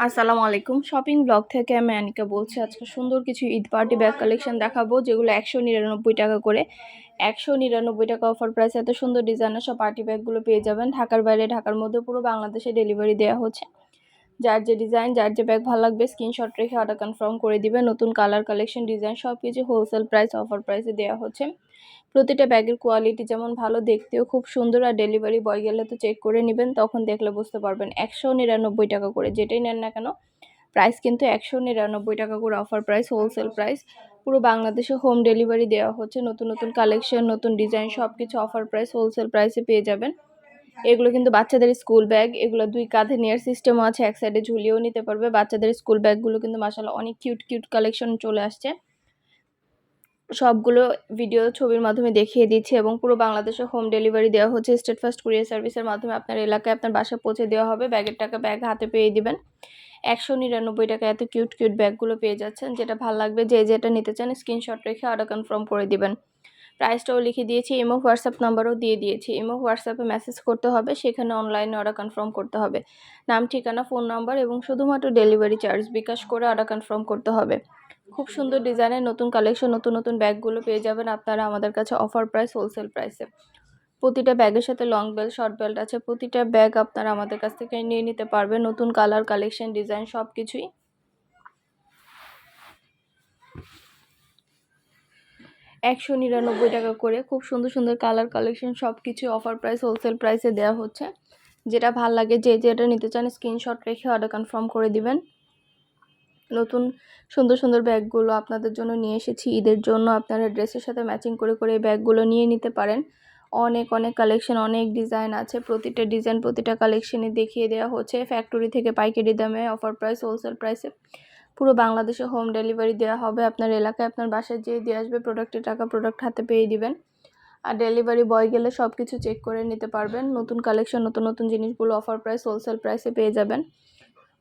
আসসালামু আলাইকুম। Shopping blog থেকে আমি অ্যানিকা বলছি, আজকে সুন্দর কিছু ঈদ পার্টি ব্যাগ কালেকশন দেখাবো, যেগুলো একশো নিরানব্বই টাকা করে। একশো নিরানব্বই টাকা অফার প্রাইস এত সুন্দর ডিজাইনের সব পার্টি ব্যাগগুলো পেয়ে যাবেন। ঢাকার বাইরে, ঢাকার মধ্যে পুরো বাংলাদেশে ডেলিভারি দেওয়া হচ্ছে। যার যে ডিজাইন, যার যে ব্যাগ ভালো লাগবে স্ক্রিনশট রেখে অর্ডার কনফার্ম করে দিবে। নতুন কালার কালেকশন ডিজাইন সব কিছু হোলসেল প্রাইস অফার প্রাইসে দেওয়া হচ্ছে। প্রতিটা ব্যাগের কোয়ালিটি যেমন ভালো, দেখতেও খুব সুন্দর আর ডেলিভারি বয় গেলে তো চেক করে নেবেন, তখন দেখলে বুঝতে পারবেন। একশো নিরানব্বই টাকা করে, যেটাই নেন না কেন প্রাইস কিন্তু একশো নিরানব্বই টাকা করে অফার প্রাইস হোলসেল প্রাইস পুরো বাংলাদেশে হোম ডেলিভারি দেওয়া হচ্ছে। নতুন নতুন কালেকশন নতুন ডিজাইন সব কিছু অফার প্রাইস হোলসেল প্রাইসে পেয়ে যাবেন। এগুলো কিন্তু বাচ্চাদের স্কুল ব্যাগ, এগুলো দুই কাঁধে নেওয়ার সিস্টেমও আছে, এক সাইডে ঝুলিয়েও নিতে পারবে। বাচ্চাদের স্কুল ব্যাগগুলো কিন্তু মাসাল্লাহ অনেক কিউট কিউট কালেকশন চলে আসছে। সবগুলো ভিডিও ছবির মাধ্যমে দেখিয়ে দিচ্ছি এবং পুরো বাংলাদেশে হোম ডেলিভারি দেওয়া হচ্ছে। স্টেট ফার্স্ট কুরিয়ার সার্ভিসের মাধ্যমে আপনার এলাকায় আপনার বাসা পৌঁছে দেওয়া হবে। ব্যাগের টাকা ব্যাগ হাতে পেয়ে দিবেন। একশো নিরানব্বই টাকা এত কিউট কিউট ব্যাগগুলো পেয়ে যাচ্ছেন। যেটা ভালো লাগবে, যে যেটা নিতে চান স্ক্রিনশট রেখে অর্ডার কনফার্ম করে দিবেন। প্রাইসটাও লিখে দিয়েছি ইমো হোয়াটসঅ্যাপ নাম্বারও দিয়ে দিয়েছি। ইমো হোয়াটসঅ্যাপে মেসেজ করতে হবে, সেখানে অনলাইনে অর্ডার কনফার্ম করতে হবে। নাম, ঠিকানা ফোন নাম্বার এবং শুধুমাত্র ডেলিভারি চার্জ বিকাশ করে অর্ডার কনফার্ম করতে হবে। খুব সুন্দর ডিজাইনের নতুন কালেকশন নতুন নতুন ব্যাগগুলো পেয়ে যাবেন আপনারা আমাদের কাছে অফার প্রাইস হোলসেল প্রাইসে প্রতিটা ব্যাগের সাথে লং বেল্ট শর্ট বেল্ট আছে, প্রতিটা ব্যাগ আপনারা আমাদের কাছ থেকে নিয়ে নিতে পারবেন। নতুন কালার কালেকশন ডিজাইন সব কিছুই একশো নিরানব্বই টাকা করে খুব সুন্দর সুন্দর কালার কালেকশন সব কিছু অফার প্রাইস হোলসেল প্রাইসে দেওয়া হচ্ছে। যেটা ভালো লাগে, যে যেটা নিতে চান স্ক্রিনশট রেখে অর্ডার কনফার্ম করে দিবেন। নতুন সুন্দর সুন্দর ব্যাগগুলো আপনাদের জন্য নিয়ে এসেছি। ঈদের জন্য আপনারা ড্রেসের সাথে ম্যাচিং করে করে এই ব্যাগগুলো নিয়ে নিতে পারেন। অনেক অনেক কালেকশন অনেক ডিজাইন আছে। প্রতিটা ডিজাইন প্রতিটা কালেকশনে দেখিয়ে দেওয়া হচ্ছে। ফ্যাক্টরি থেকে পাইকারি দামে অফার প্রাইস হোলসেল প্রাইসে পুরো বাংলাদেশে হোম ডেলিভারি দেওয়া হবে। আপনার এলাকায় আপনার বাসায় যেয়ে দিয়ে আসবে প্রোডাক্টের টাকা প্রোডাক্ট হাতে পেয়ে দিবেন। আর ডেলিভারি বয় গেলে সব কিছু চেক করে নিতে পারবেন। নতুন কালেকশন নতুন নতুন জিনিসগুলো অফার প্রাইস হোলসেল প্রাইসে পেয়ে যাবেন।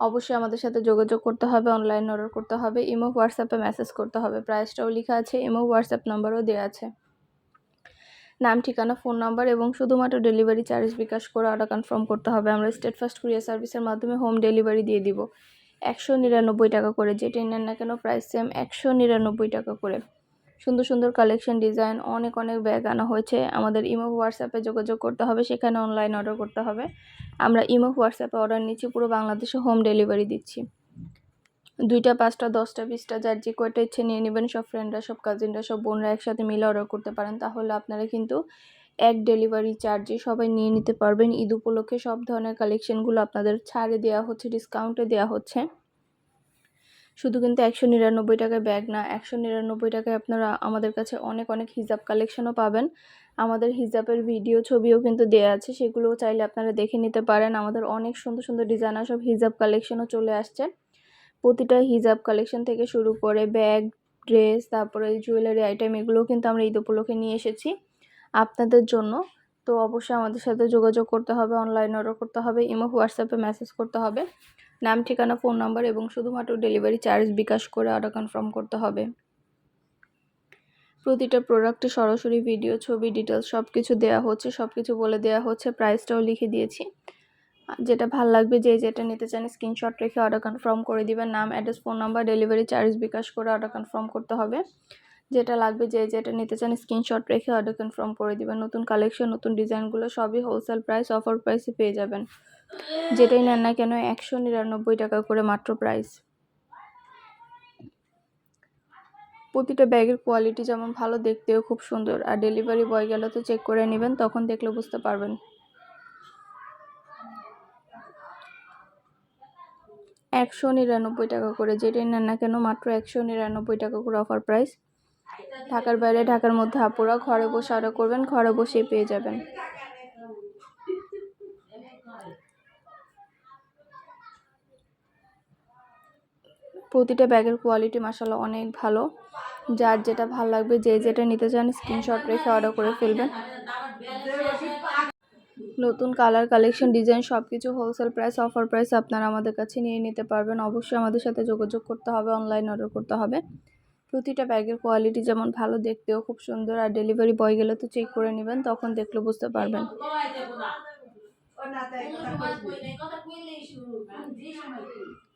অবশ্যই আমাদের সাথে যোগাযোগ করতে হবে অনলাইন অর্ডার করতে হবে ইমো হোয়াটসঅ্যাপে মেসেজ করতে হবে। প্রাইসটাও লেখা আছে ইমো হোয়াটসঅ্যাপ নাম্বারও দেওয়া আছে। নাম, ঠিকানা ফোন নাম্বার এবং শুধুমাত্র ডেলিভারি চার্জ বিকাশ করে অর্ডার কনফার্ম করতে হবে। আমরা স্টেট ফার্স্ট কুরিয়ার সার্ভিসের মাধ্যমে হোম ডেলিভারি দিয়ে দিব। একশো নিরানব্বই টাকা করে যেটাই নেন না কেন প্রাইস সেম একশো নিরানব্বই টাকা করে। সুন্দর সুন্দর কালেকশন ডিজাইন অনেক অনেক ব্যাগ আনা হয়েছে। আমাদের ইমো হোয়াটসঅ্যাপে যোগাযোগ করতে হবে, সেখানে অনলাইন অর্ডার করতে হবে। আমরা ইমো হোয়াটসঅ্যাপে অর্ডার নিচ্ছি, পুরো বাংলাদেশে হোম ডেলিভারি দিচ্ছি। দুইটা, পাঁচটা, দশটা, বিশটা, যার যে কয়টা ইচ্ছে নিয়ে নেবেন, সব ফ্রেন্ডরা সব কাজিনরা সব বোনরা একসাথে মিলে অর্ডার করতে পারেন। তাহলে আপনারা কিন্তু এক ডেলিভারি চার্জে সবাই নিয়ে নিতে পারবেন। ঈদ উপলক্ষে সব ধরনের কালেকশনগুলো আপনাদের ছাড়ে দেওয়া হচ্ছে, ডিসকাউন্টে দেওয়া হচ্ছে। শুধু কিন্তু একশো নিরানব্বই টাকায় ব্যাগ না, একশো নিরানব্বই টাকায় আপনারা আমাদের কাছে অনেক অনেক হিজাব কালেকশনও পাবেন। আমাদের হিজাবের ভিডিও ছবিও কিন্তু দেওয়া আছে, সেগুলোও চাইলে আপনারা দেখে নিতে পারেন। আমাদের অনেক সুন্দর সুন্দর ডিজাইনার সব হিজাব কালেকশনও চলে আসছে। প্রতিটা হিজাব কালেকশন থেকে শুরু করে ব্যাগ, ড্রেস, তারপরে জুয়েলারি আইটেম এগুলোও কিন্তু আমরা ঈদ উপলক্ষে নিয়ে এসেছি। আপনাদের জন্য। তো অবশ্যই আমাদের সাথে যোগাযোগ করতে হবে অনলাইন অর্ডার করতে হবে, ইমো হোয়াটসঅ্যাপে মেসেজ করতে হবে। নাম, ঠিকানা ফোন নাম্বার এবং শুধুমাত্র ডেলিভারি চার্জ বিকাশ করে অর্ডার কনফার্ম করতে হবে। প্রতিটা প্রোডাক্টে সরাসরি ভিডিও ছবি ডিটেলস সব কিছু দেওয়া হচ্ছে সব কিছু বলে দেওয়া হচ্ছে প্রাইসটাও লিখে দিয়েছি। যেটা ভালো লাগবে, যে যেটা নিতে চান স্ক্রিনশট রেখে অর্ডার কনফার্ম করে দিবেন। নাম address phone number delivery charge bKash করে অর্ডার কনফার্ম করতে হবে। যেটা লাগবে যে যেটা নিতে চান স্ক্রিনশট রেখে অর্ডার কনফার্ম করে দিবেন। নতুন কালেকশন নতুন ডিজাইনগুলো সবই হোলসেল প্রাইস অফার প্রাইসে পেয়ে যাবেন। যেটাই নেন না কেন, একশো নিরানব্বই টাকা করে মাত্র প্রাইস প্রতিটা ব্যাগের কোয়ালিটি যেমন ভালো, দেখতেও খুব সুন্দর। আর ডেলিভারি বয় গেলে তো চেক করে নেবেন, তখন দেখলে বুঝতে পারবেন। একশো নিরানব্বই টাকা করে, যেটাই নেন না কেন, মাত্র একশো নিরানব্বই টাকা করে অফার প্রাইস ঢাকার বাইরে, ঢাকার মধ্যে আপুরা ঘরে বসে অর্ডার করবেন, ঘরে বসেই পেয়ে যাবেন। প্রতিটা ব্যাগের কোয়ালিটি মাসাল্লাহ অনেক ভালো। যার যেটা ভালো লাগবে, যে যেটা নিতে চান স্ক্রিনশট রেখে অর্ডার করে ফেলবেন। নতুন কালার কালেকশন ডিজাইন সব কিছু হোলসেল প্রাইস অফার প্রাইস আপনারা আমাদের কাছে নিয়ে নিতে পারবেন। অবশ্যই আমাদের সাথে যোগাযোগ করতে হবে অনলাইন অর্ডার করতে হবে। প্রতিটা ব্যাগের কোয়ালিটি যেমন ভালো দেখতেও খুব সুন্দর আর ডেলিভারি বয় গেলে তো চেক করে নেবেন, তখন দেখলে বুঝতে পারবেন।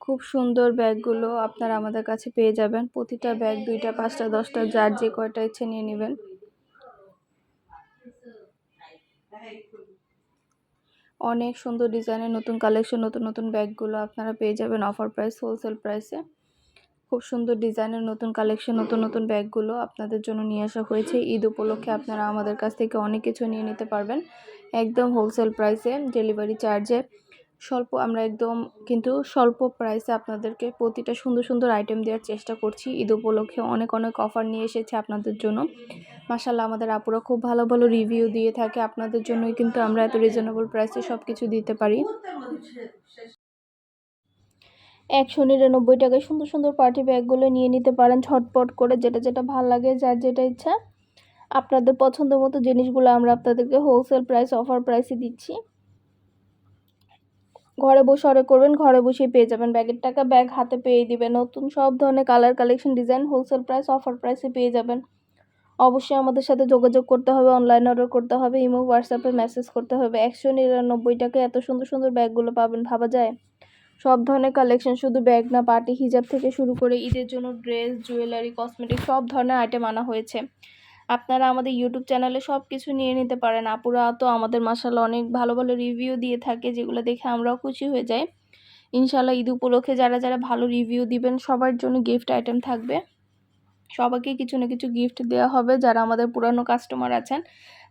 খুব সুন্দর ব্যাগগুলো আপনারা আমাদের কাছে পেয়ে যাবেন। প্রতিটা ব্যাগ দুইটা, পাঁচটা, দশটা, যার যে কয়টা ইচ্ছে নিয়ে নেবেন। অনেক সুন্দর ডিজাইনের নতুন কালেকশন নতুন নতুন ব্যাগগুলো আপনারা পেয়ে যাবেন অফার প্রাইস হোলসেল প্রাইসে খুব সুন্দর ডিজাইনের নতুন কালেকশন নতুন নতুন ব্যাগগুলো আপনাদের জন্য নিয়ে আসা হয়েছে। ঈদ উপলক্ষে আপনারা আমাদের কাছ থেকে অনেক কিছু নিয়ে নিতে পারবেন। একদম হোলসেল প্রাইসে ডেলিভারি চার্জে স্বল্প, আমরা একদম কিন্তু স্বল্প প্রাইসে আপনাদেরকে প্রতিটা সুন্দর সুন্দর আইটেম দেওয়ার চেষ্টা করছি। ঈদ উপলক্ষে অনেক অনেক অফার নিয়ে এসেছে আপনাদের জন্য। মাসাল্লাহ আমাদের আপুরা খুব ভালো ভালো রিভিউ দিয়ে থাকে। আপনাদের জন্যই কিন্তু আমরা এত রিজনেবল প্রাইসে সব কিছু দিতে পারি। একশো নিরানব্বই টাকায় সুন্দর সুন্দর পার্টি ব্যাগগুলো নিয়ে নিতে পারেন ছটপট করে যেটা যেটা ভালো লাগে, যার যেটা ইচ্ছা। আপনাদের পছন্দ মতো জিনিসগুলো আমরা আপনাদেরকে হোলসেল প্রাইস অফার প্রাইসে দিচ্ছি। ঘরে বসে অর্ডার করবেন, ঘরে বসেই পেয়ে যাবেন ব্যাগের টাকা। ব্যাগ হাতে পেয়ে দিবেন। নতুন সব ধরনের colour collection design wholesale price offer প্রাইসে পেয়ে যাবেন। অবশ্যই আমাদের সাথে যোগাযোগ করতে হবে অনলাইন অর্ডার করতে হবে ইমো হোয়াটসঅ্যাপে মেসেজ করতে হবে। একশো নিরানব্বই টাকায় এত সুন্দর সুন্দর ব্যাগগুলো পাবেন, ভাবা যায়? সব ধরনের কালেকশন শুধু ব্যাগ না পার্টি হিজাব থেকে শুরু করে ঈদের জন্য ড্রেস জুয়েলারি কসমেটিক সব ধরনের আইটেম আনা হয়েছে। আপনারা আমাদের ইউটিউব চ্যানেলে সব কিছু নিয়ে নিতে পারেন। আপুরা তো আমাদের মাসাল্লাহ অনেক ভালো ভালো রিভিউ দিয়ে থাকে, যেগুলো দেখে আমরাও খুশি হয়ে যাই। ইনশাল্লাহ ঈদ উপলক্ষে যারা যারা ভালো রিভিউ দিবেন, সবার জন্য গিফট আইটেম থাকবে। সবাইকে কিছু না কিছু গিফট দেওয়া হবে, যারা আমাদের পুরানো কাস্টমার আছেন।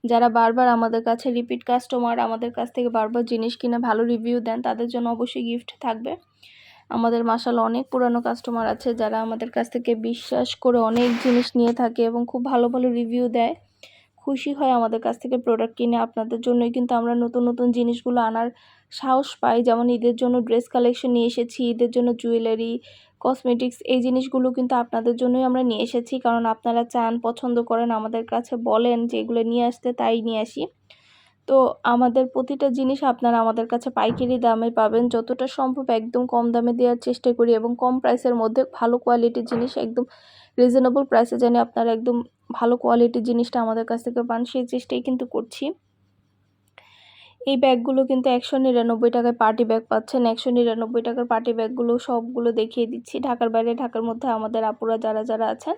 যারা বারবার আমাদের কাছে রিপিট কাস্টমার আমাদের কাছ থেকে বারবার জিনিস কিনে ভালো রিভিউ দেন, তাদের জন্য অবশ্যই গিফট থাকবে। আমাদের মাসাল অনেক পুরানো কাস্টমার আছে যারা আমাদের কাছ থেকে বিশ্বাস করে অনেক জিনিস নিয়ে থাকে এবং খুব ভালো ভালো রিভিউ দেয়। খুশি হয় আমাদের কাছ থেকে প্রোডাক্ট কিনে, আপনাদের জন্যই কিন্তু আমরা নতুন নতুন জিনিসগুলো আনার সাহস পাই। যেমন ঈদের জন্য ড্রেস কালেকশন নিয়ে এসেছি, ঈদের জন্য জুয়েলারি কসমেটিক্স এই জিনিসগুলো কিন্তু আপনাদের জন্যই আমরা নিয়ে এসেছি। কারণ আপনারা চান, পছন্দ করেন, আমাদের কাছে বলেন যে এগুলো নিয়ে আসতে, তাই নিয়ে আসি। তো আমাদের প্রতিটা জিনিস আপনারা আমাদের কাছে পাইকারি দামে পাবেন। যতটা সম্ভব একদম কম দামে দেওয়ার চেষ্টা করি এবং কম প্রাইসের মধ্যে ভালো কোয়ালিটির জিনিস একদম রিজনেবল প্রাইসে জানি আপনারা একদম ভালো কোয়ালিটির জিনিসটা আমাদের কাছ থেকে পান, সেই চেষ্টাই কিন্তু করছি। এই ব্যাগগুলো কিন্তু একশো নিরানব্বই টাকায় পার্টি ব্যাগ পাচ্ছেন। একশো নিরানব্বই টাকার পার্টি ব্যাগগুলো সবগুলো দেখিয়ে দিচ্ছি। ঢাকার বাইরে, ঢাকার মধ্যে আমাদের আপুরা যারা যারা আছেন,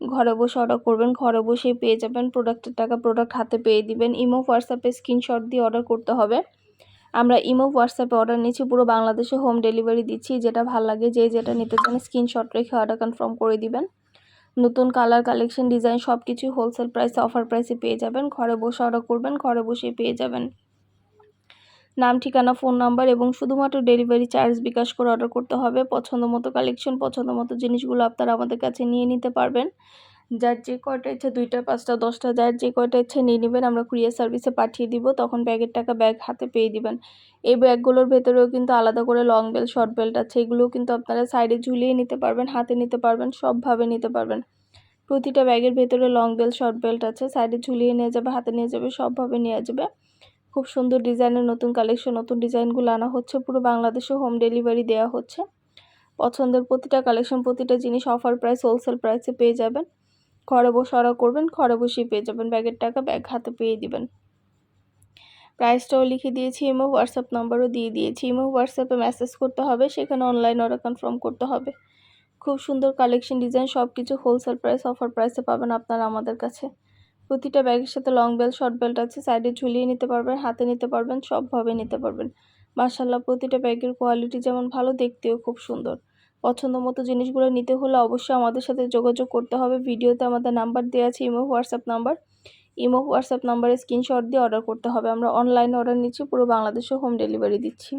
ঘরে বসে অর্ডার করবেন, ঘরে বসেই পেয়ে যাবেন প্রোডাক্টের টাকা। প্রোডাক্ট হাতে পেয়ে দিবেন। ইমো হোয়াটসঅ্যাপে স্ক্রিনশট দিয়ে অর্ডার করতে হবে। আমরা ইমো হোয়াটসঅ্যাপে অর্ডার নিচ্ছি। পুরো বাংলাদেশে হোম ডেলিভারি দিচ্ছি। যেটা ভালো লাগে, যে যেটা নিতে চান স্ক্রিনশট রেখে অর্ডার কনফার্ম করে দিবেন। নতুন কালার কালেকশন ডিজাইন সব কিছুই হোলসেল প্রাইসে অফার প্রাইসে পেয়ে যাবেন। ঘরে বসে অর্ডার করবেন, ঘরে বসেই পেয়ে যাবেন। নাম, ঠিকানা, ফোন নাম্বার এবং শুধুমাত্র ডেলিভারি চার্জ বিকাশ করে অর্ডার করতে হবে। পছন্দ মতো কালেকশন, পছন্দ মতো জিনিসগুলো আপনারা আমাদের কাছে নিয়ে নিতে পারবেন। যার যে কয়টা ইচ্ছে দুইটা, পাঁচটা, দশটা, যার যে কয়টা ইচ্ছে নিয়ে নেবেন আমরা কুরিয়ার সার্ভিসে পাঠিয়ে দিব। তখন ব্যাগের টাকা ব্যাগ হাতে পেয়ে দিবেন। এই ব্যাগগুলোর ভেতরেও কিন্তু আলাদা করে লং বেল্ট, শর্ট বেল্ট আছে। এগুলোও কিন্তু আপনারা সাইডে ঝুলিয়ে নিতে পারবেন, হাতে নিতে পারবেন, সবভাবে নিতে পারবেন। প্রতিটা ব্যাগের ভেতরে লং বেল্ট, শর্ট বেল্ট আছে। সাইডে ঝুলিয়ে নিয়ে যাবে, হাতে নিয়ে যাবে, সবভাবে নিয়ে যাবে। খুব সুন্দর ডিজাইনের নতুন কালেকশন, নতুন ডিজাইনগুলো আনা হচ্ছে। পুরো বাংলাদেশে হোম ডেলিভারি দেওয়া হচ্ছে। পছন্দের প্রতিটা কালেকশন, প্রতিটা জিনিস অফার প্রাইস হোলসেল প্রাইসে পেয়ে যাবেন। ঘরে বসে অর্ডার করবেন, ঘরে বসেই পেয়ে যাবেন। ব্যাগের টাকা ব্যাগ হাতে পেয়ে দিবেন। প্রাইসটাও লিখে দিয়েছি ইমো হোয়াটসঅ্যাপ নাম্বারও দিয়ে দিয়েছি। ইমো হোয়াটসঅ্যাপে মেসেজ করতে হবে, সেখানে অনলাইন অর্ডার কনফার্ম করতে হবে। খুব সুন্দর কালেকশন ডিজাইন সব কিছু হোলসেল প্রাইস অফার প্রাইসে পাবেন আপনারা আমাদের কাছে। প্রতিটা ব্যাগের সাথে লং বেল্ট শর্ট বেল্ট আছে সাইডে ঝুলিয়ে নিতে পারবেন, হাতে নিতে পারবেন, সবভাবে নিতে পারবেন। মার্শাল্লাহ প্রতিটা ব্যাগের কোয়ালিটি যেমন ভালো, দেখতেও খুব সুন্দর। পছন্দ মতো জিনিসগুলো নিতে হলে অবশ্যই আমাদের সাথে যোগাযোগ করতে হবে। ভিডিওতে আমাদের নাম্বার দেওয়া আছে, imo, WhatsApp number imo, WhatsApp নাম্বারে স্ক্রিনশট দিয়ে অর্ডার করতে হবে। আমরা অনলাইনে অর্ডার নিচ্ছি, পুরো বাংলাদেশে হোম ডেলিভারি দিচ্ছি।